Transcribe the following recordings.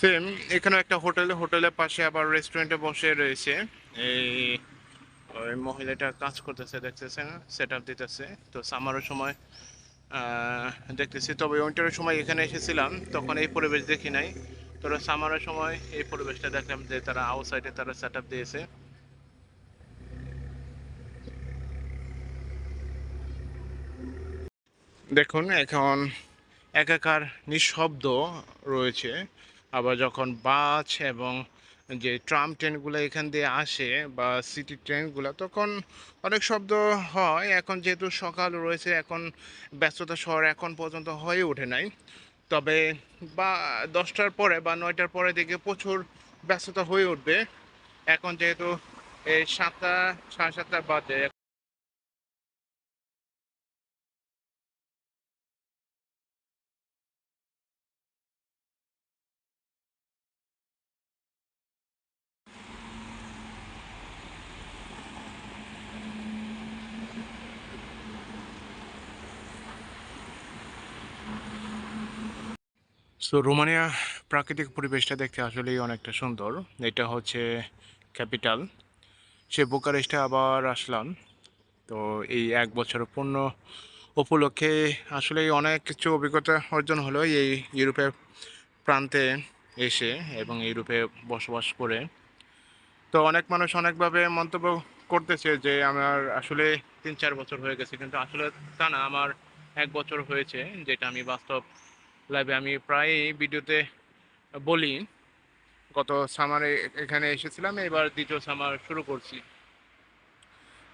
Same এখানে একটা hotel, হোটেলের পাশে আবার রেস্টুরেন্টে বসে রয়েছে। এই, ওই মহিলাটা কাজ করতেছে, দেখতেছেন? সেট আপ দিতেছে। তো সামারের সময় দেখতেছি। তবে উইন্টারের সময় এখানে এসেছিলাম, তখন এই পরিবেশ দেখি নাই। তো সামারের সময় এই পরিবেশটা দেখলাম যে তারা আউটসাইডে তারা সেট আপ দিয়েছে। দেখুন, এখন একাকার নিঃশব্দ রয়েছে। আবার যখন বাস এবং যে ট্রাম ট্রেনগুলো এখান দিয়ে আসে বা সিটি ট্রেনগুলো, তখন অনেক শব্দ হয়। এখন যেহেতু সকাল রয়েছে, এখন ব্যস্ততা শহর এখন পর্যন্ত হয়ে ওঠে নাই। তবে বা দশটার পরে বা নয়টার পরে দিকে প্রচুর ব্যস্ততা হয়ে উঠবে। এখন যেহেতু এই সাতটা, সাড়ে সাতটা বাজে সো রোমানিয়া প্রাকৃতিক পরিবেশটা দেখতে আসলেই অনেকটা সুন্দর। এটা হচ্ছে ক্যাপিটাল সে বুকারেস্টে আবার আসলাম। তো এই এক বছর পূর্ণ উপলক্ষে আসলেই অনেক কিছু অভিজ্ঞতা অর্জন হলো এই ইউরোপের প্রান্তে এসে এবং ইউরোপে বসবাস করে। তো অনেক মানুষ অনেকভাবে মন্তব্য করতেছে যে, আমার আসলে তিন চার বছর হয়ে গেছে, কিন্তু আসলে তা না, আমার এক বছর হয়েছে, যেটা আমি বাস্তব লাইভে আমি প্রায় ভিডিওতে বলি। গত সামারে এখানে এসেছিলাম, এবার দ্বিতীয় সামার শুরু করছি।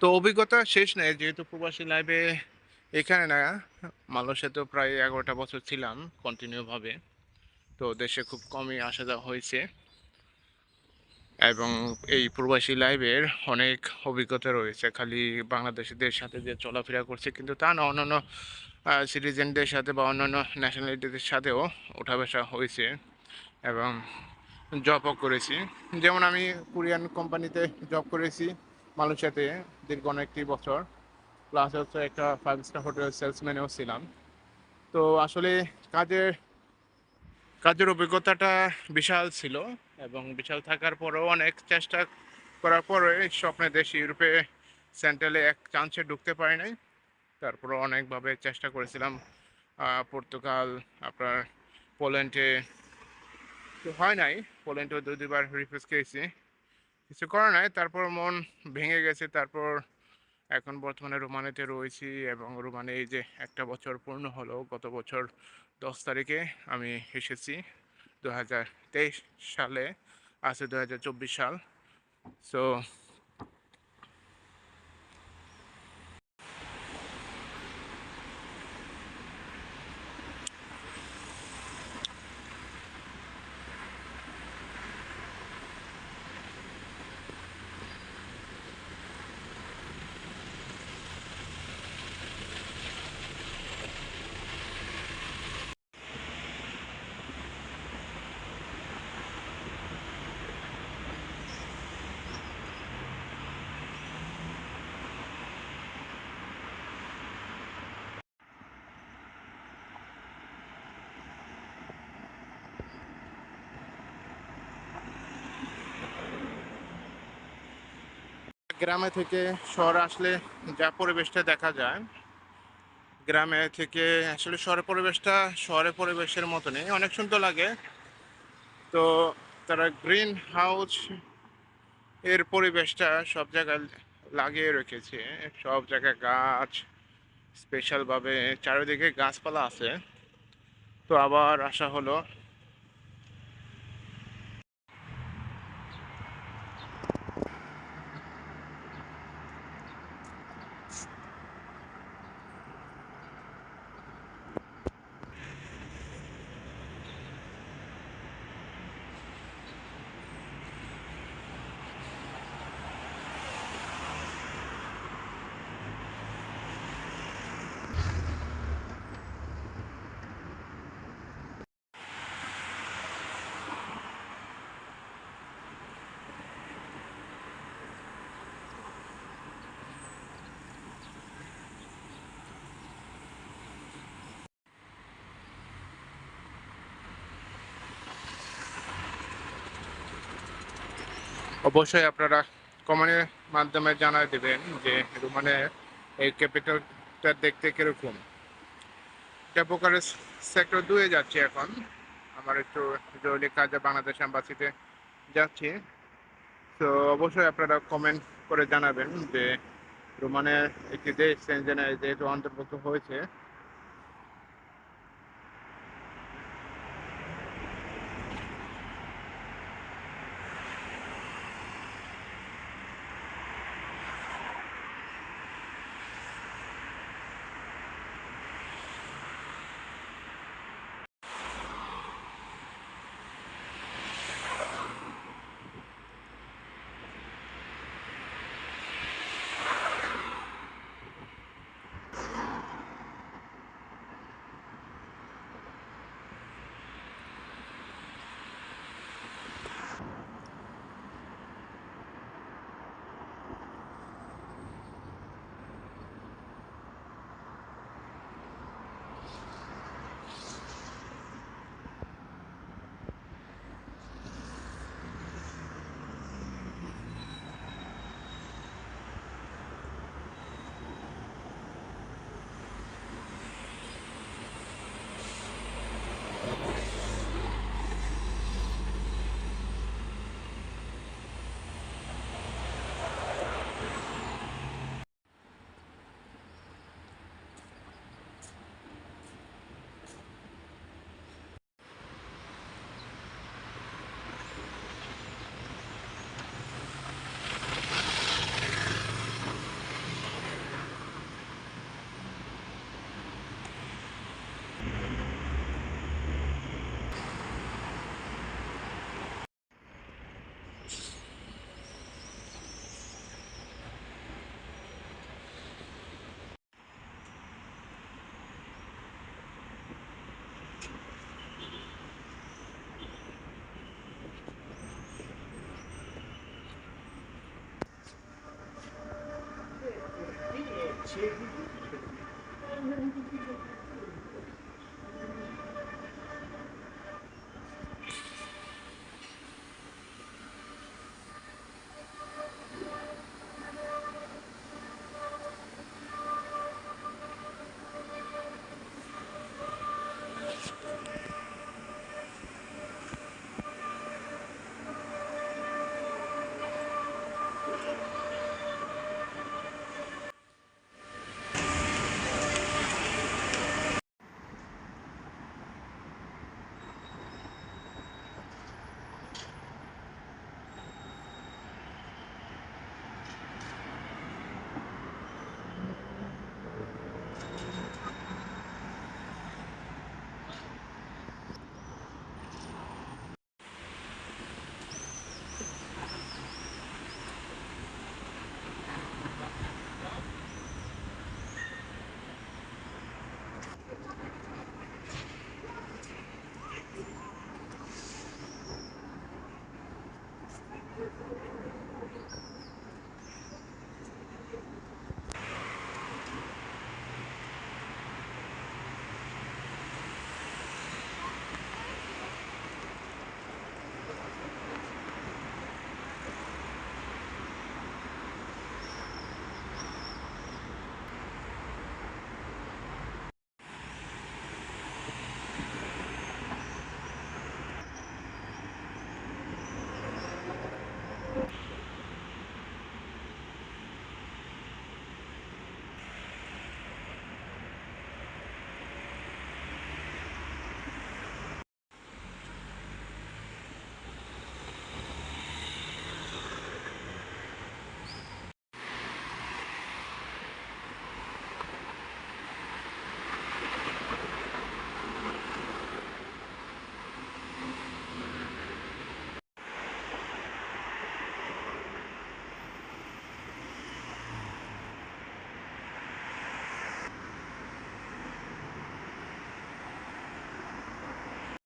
তো অভিজ্ঞতা শেষ নেই, যেহেতু প্রবাসী লাইভে এখানে না, মালয়েশিয়াতে প্রায় এগারোটা বছর ছিলাম কন্টিনিউভাবে তো দেশে খুব কমই আসা যাওয়া হয়েছে। এবং এই প্রবাসী লাইভের অনেক অভিজ্ঞতা রয়েছে। খালি বাংলাদেশিদের সাথে যে চলাফেরা করছে, কিন্তু তা না, অন্যান্য সিটিজেনদের সাথে বা অন্যান্য ন্যাশনালিটিদের সাথেও ওঠা বসা হয়েছে এবং জবও করেছি। যেমন আমি কোরিয়ান কোম্পানিতে জব করেছি, মালয়েশিয়াতে দীর্ঘ অনেকটি বছর। প্লাস হচ্ছে একটা ফাইভ স্টার হোটেল সেলসম্যানেও ছিলাম। তো আসলে কাজের কাজের অভিজ্ঞতাটা বিশাল ছিল। এবং বিশাল থাকার পরেও অনেক চেষ্টা করার পরে স্বপ্নের দেশ ইউরোপে সেন্ট্রালে এক চান্সে ঢুকতে পারি নাই। তারপরে অনেকভাবে চেষ্টা করেছিলাম পর্তুগাল, আপনার পোল্যান্ডে তো হয় নাই, পোল্যান্ডেও দুই দুবার রিফিউজ খেয়েছি। কিছু করার নাই তারপর মন ভেঙে গেছে, তারপর এখন বর্তমানে রোমানিতে রয়েছি এবং রোমানে এই যে একটা বছর পূর্ণ হলো, গত বছর দশ তারিখে আমি এসেছি। দু হাজার তেইশ সালে আছে দু হাজার চব্বিশ সাল। সো গ্রামে থেকে শহরে আসলে যা পরিবেশটা দেখা যায়, গ্রামে থেকে আসলে শহরের পরিবেশটা শহরের পরিবেশের মতো নেই অনেক সুন্দর লাগে। তো তারা গ্রিন হাউস এর পরিবেশটা সব জায়গায় লাগিয়ে রেখেছে। সব জায়গায় গাছ স্পেশালভাবে চারিদিকে গাছপালা আছে। তো আবার আসা হলো অবশ্যই আপনারা কমেন্টের মাধ্যমে জানাই দেবেন যে রোমানের এই ক্যাপিটালটা দেখতে কীরকম। ক্যাপোকারের সেক্টর দুয়ে যাচ্ছি এখন। আমার একটু জরুরি কাজে বাংলাদেশ অ্যাম্বাসিতে যাচ্ছি। তো অবশ্যই আপনারা কমেন্ট করে জানাবেন যে রোমানের একটি দেশ সেনজেনে যেহেতু অন্তর্ভুক্ত হয়েছে